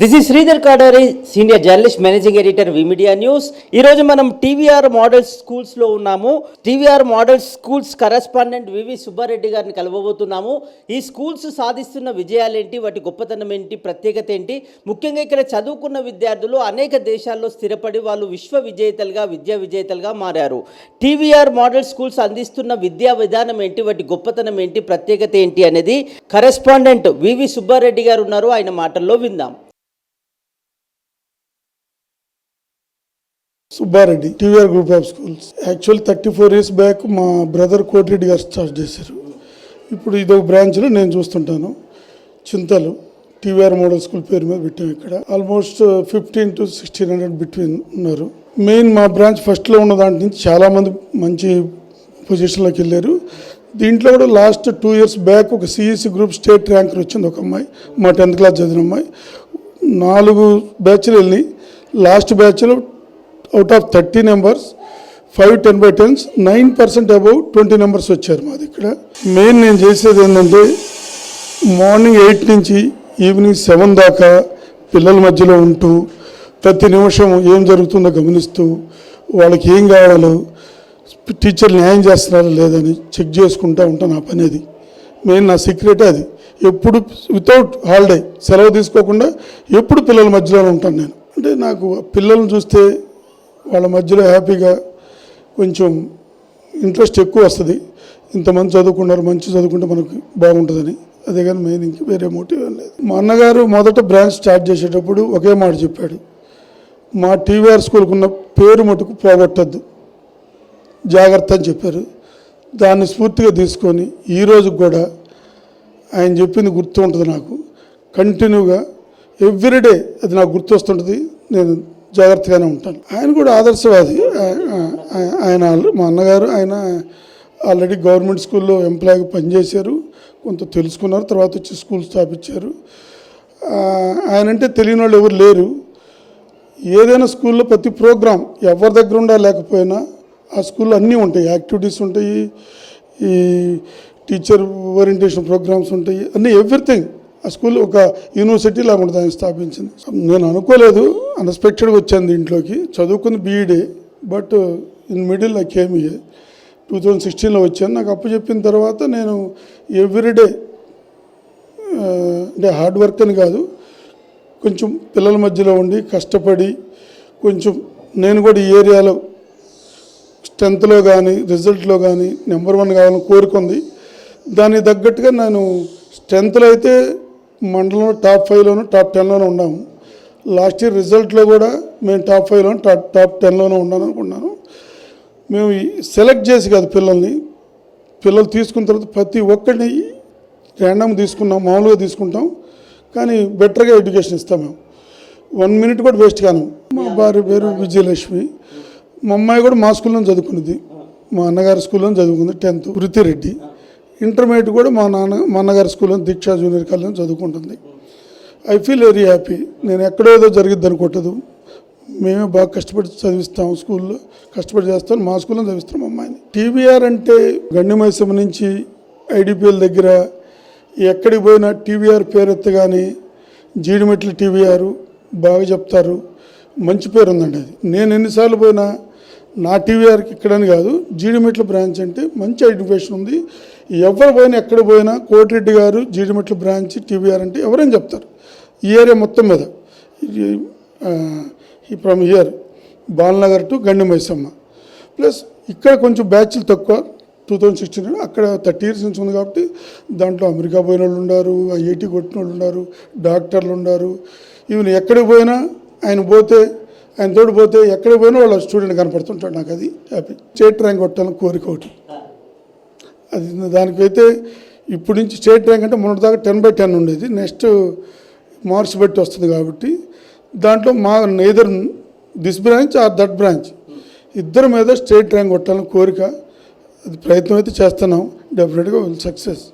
This is Sridhar Kadari senior journalist managing editor V media news ఈ రోజు మనం TVR model స్కూల్స్లో ఉన్నాము. TVR model schools correspondent V V Subbareddy గారిని కలవబోతున్నాము. ఈ స్కూల్స్ సాధిస్తున్న విజయాలేంటి వాటి గొప్పతనం ఏంటి? ప్రత్యేకత ఏంటి? ముఖ్యంగా ఇక్కడ చదువుకున్న విద్యార్థులు అనేక దేశాల్లో స్థిరపడి వాళ్ళు విశ్వ విజేతలుగా విద్యా విజేతలుగా మారారు. టీవీఆర్ మోడల్ స్కూల్స్ అందిస్తున్న విద్యా విధానం ఏంటి? వాటి గొప్పతనం ఏంటి? ప్రత్యేకత ఏంటి? అనేది కరెస్పాండెంట్ వివి సుబ్బారెడ్డి గారు ఉన్నారు. ఆయన మాటల్లో విందాం. Subbareddy TVR group of schools. Actual thirty four years back మా బ్రదర్ కోటిరెడ్డి గారు స్టార్ట్ చేశారు. ఇప్పుడు ఇదొక బ్రాంచ్లో నేను చూస్తుంటాను. చింతలు టీవీఆర్ మోడల్ స్కూల్ పేరు మీద పెట్టాం ఇక్కడ. Almost fifteen to sixteen hundred between ఉన్నారు. మెయిన్ మా బ్రాంచ్ ఫస్ట్లో ఉన్న దాంట్ నుంచి చాలామంది మంచి పొజిషన్లోకి వెళ్ళారు. దీంట్లో కూడా లాస్ట్ టూ ఇయర్స్ బ్యాక్ ఒక సిఈసి గ్రూప్ స్టేట్ ర్యాంకర్ వచ్చింది ఒక అమ్మాయి. మా టెన్త్ క్లాస్ చదివిన అమ్మాయి. నాలుగు బ్యాచ్లు వెళ్ళి లాస్ట్ బ్యాచ్లో out of thirty numbers five ten by tens nine percent above twenty numbers వచ్చారు మాది ఇక్కడ మెయిన్ నేను చేసేది ఏంటంటే మార్నింగ్ ఎయిట్ నుంచి ఈవినింగ్ సెవెన్ దాకా పిల్లల మధ్యలో ఉంటూ ప్రతి నిమిషం ఏం జరుగుతుందో గమనిస్తూ వాళ్ళకి ఏం కావాలో టీచర్లు న్యాయం చేస్తున్నారా లేదని చెక్ చేసుకుంటూ ఉంటాను నా పని అది. మెయిన్ నా సీక్రెట్ అది. ఎప్పుడు వితౌట్ హాలిడే సెలవు తీసుకోకుండా ఎప్పుడు పిల్లల మధ్యలోనే ఉంటాను నేను. అంటే నాకు పిల్లల్ని చూస్తే వాళ్ళ మధ్యలో హ్యాపీగా కొంచెం ఇంట్రెస్ట్ ఎక్కువ వస్తుంది. ఇంతమంది చదువుకున్నారు మంచి చదువుకుంటే మనకు బాగుంటుందని. అదే కానీ మెయిన్ ఇంక వేరే మోటివ్ లేదు. మా అన్నగారు మొదట బ్రాంచ్ స్టార్ట్ చేసేటప్పుడు ఒకే మాట చెప్పాడు. మా టీవీఆర్ స్కూల్కి ఉన్న పేరు మటుకు పోగొట్టద్దు. జాగ్రత్త అని చెప్పారు. దాన్ని స్ఫూర్తిగా తీసుకొని ఈ కూడా ఆయన చెప్పింది గుర్తు ఉంటుంది నాకు. కంటిన్యూగా ఎవ్రీడే అది నాకు గుర్తు వస్తుంటుంది నేను జాగ్రత్తగానే ఉంటాను. ఆయన కూడా ఆదర్శవాది. ఆయన మా అన్నగారు ఆయన ఆల్రెడీ గవర్నమెంట్ స్కూల్లో ఎంప్లాయ్గా పనిచేశారు. కొంత తెలుసుకున్నారు తర్వాత వచ్చి స్కూల్ స్థాపించారు ఆయన ఆయనంటే తెలియని వాళ్ళు ఎవరు లేరు. ఏదైనా స్కూల్లో ప్రతి ప్రోగ్రాం ఎవరి దగ్గర ఉండా లేకపోయినా ఆ స్కూల్లో అన్నీ ఉంటాయి. యాక్టివిటీస్ ఉంటాయి. ఈ టీచర్ ఓరియంటేషన్ ప్రోగ్రామ్స్ ఉంటాయి. అన్నీ ఎవ్రీథింగ్. ఆ స్కూల్ ఒక యూనివర్సిటీ లాగా ఉంటుంది స్థాపించింది. నేను అనుకోలేదు అన్ఎక్స్పెక్టెడ్గా వచ్చాను దీంట్లోకి. చదువుకుంది బీఈడే but in middle I came two thousand సిక్స్టీన్లో వచ్చాను. నాకు అప్పు చెప్పిన తర్వాత నేను ఎవ్రీడే uh, అంటే హార్డ్ వర్క్ అని కాదు కొంచెం పిల్లల మధ్యలో ఉండి కష్టపడి కొంచెం నేను కూడా ఈ ఏరియాలో స్ట్రెంత్లో కానీ రిజల్ట్లో కానీ నెంబర్ వన్ కావాలని కోరుకుంది. దానికి తగ్గట్టుగా నేను స్ట్రెంత్లో అయితే మండలంలో టాప్ ఫైవ్లోను టాప్ టెన్లోనూ ఉన్నాము. లాస్ట్ ఇయర్ రిజల్ట్లో కూడా మేము టాప్ ఫైవ్లోను టాప్ టాప్ టెన్లోనూ ఉన్నాను అనుకున్నాను మేము సెలెక్ట్ చేసి కాదు పిల్లల్ని. పిల్లలు తీసుకున్న తర్వాత ప్రతి ఒక్కరిని ర్యాండమ్ తీసుకున్నాం మామూలుగా తీసుకుంటాం. కానీ బెటర్గా ఎడ్యుకేషన్ ఇస్తాం మేము. వన్ మినిట్ కూడా వేస్ట్ కాను. మా భార్య పేరు విజయలక్ష్మి. మా అమ్మాయి కూడా మా స్కూల్లో చదువుకున్నది. మా అన్నగారి స్కూల్లో చదువుకుంది టెన్త్. వృత్తిరెడ్డి. ఇంటర్మీడియట్ కూడా మా నాన్న మా అన్నగారి స్కూల్లో దీక్షా జూనియర్ కాలేజ్ చదువుకుంటుంది. ఐ ఫీల్ వెరీ హ్యాపీ నేను ఎక్కడో ఏదో జరిగిద్ది అనుకోవట్లేదు మేమే బాగా కష్టపడి చదివిస్తాం స్కూల్లో కష్టపడి చేస్తాం మా స్కూల్లో చదివిస్తాం అమ్మాయిని. టీవీఆర్ అంటే గండిమైసమ్మ నుంచి ఐడిపిఎల్ దగ్గర ఎక్కడికి పోయినా టీవీఆర్ పేరు ఎత్తగానే జీడిమెట్ల టీవీఆర్ బాగా చెప్తారు. మంచి పేరు ఉందండి అది. నేను ఎన్నిసార్లు పోయినా నా టీవీఆర్కి ఇక్కడని కాదు జీడిమెట్ల బ్రాంచ్ అంటే మంచి ఐడెంటిఫికేషన్ ఉంది. ఎవరు పోయినా ఎక్కడ పోయినా కోటిరెడ్డి గారు జీడిమెట్ల బ్రాంచ్ టీవీఆర్ అంటే ఎవరైనా చెప్తారు? ఈ ఏరియా మొత్తం మీద. ఈ from here Balanagar to Gandi Maisamma. Plus ఇక్కడ కొంచెం బ్యాచ్లు తక్కువ. టూ థౌజండ్ సిక్స్టీన్ అక్కడ థర్టీ ఇయర్స్ నుంచి ఉంది కాబట్టి దాంట్లో అమెరికా పోయిన వాళ్ళు ఉన్నారు ఐఐటి కొట్టిన వాళ్ళు ఉన్నారు డాక్టర్లు ఉన్నారు ఈవెన్ ఎక్కడికి పోయినా ఆయన పోతే ఆయన తోడు పోతే ఎక్కడికి పోయినా వాళ్ళ స్టూడెంట్ కనపడుతుంటాడు నాకు అది. హ్యాపీ స్టేట్ ర్యాంక్ కొట్టాలని కోరిక ఒకటి. అది దానికైతే ఇప్పుడు నుంచి స్టేట్ ర్యాంక్ అంటే మొన్నటి దాకా టెన్ బై టెన్ ఉండేది. నెక్స్ట్ మార్క్స్ బట్టి వస్తుంది కాబట్టి దాంట్లో మా neither this branch or that branch ఇద్దరి మీద స్టేట్ ర్యాంక్ కొట్టాలని కోరిక అది ప్రయత్నం అయితే చేస్తున్నాం. డెఫినెట్గా విల్ సక్సెస్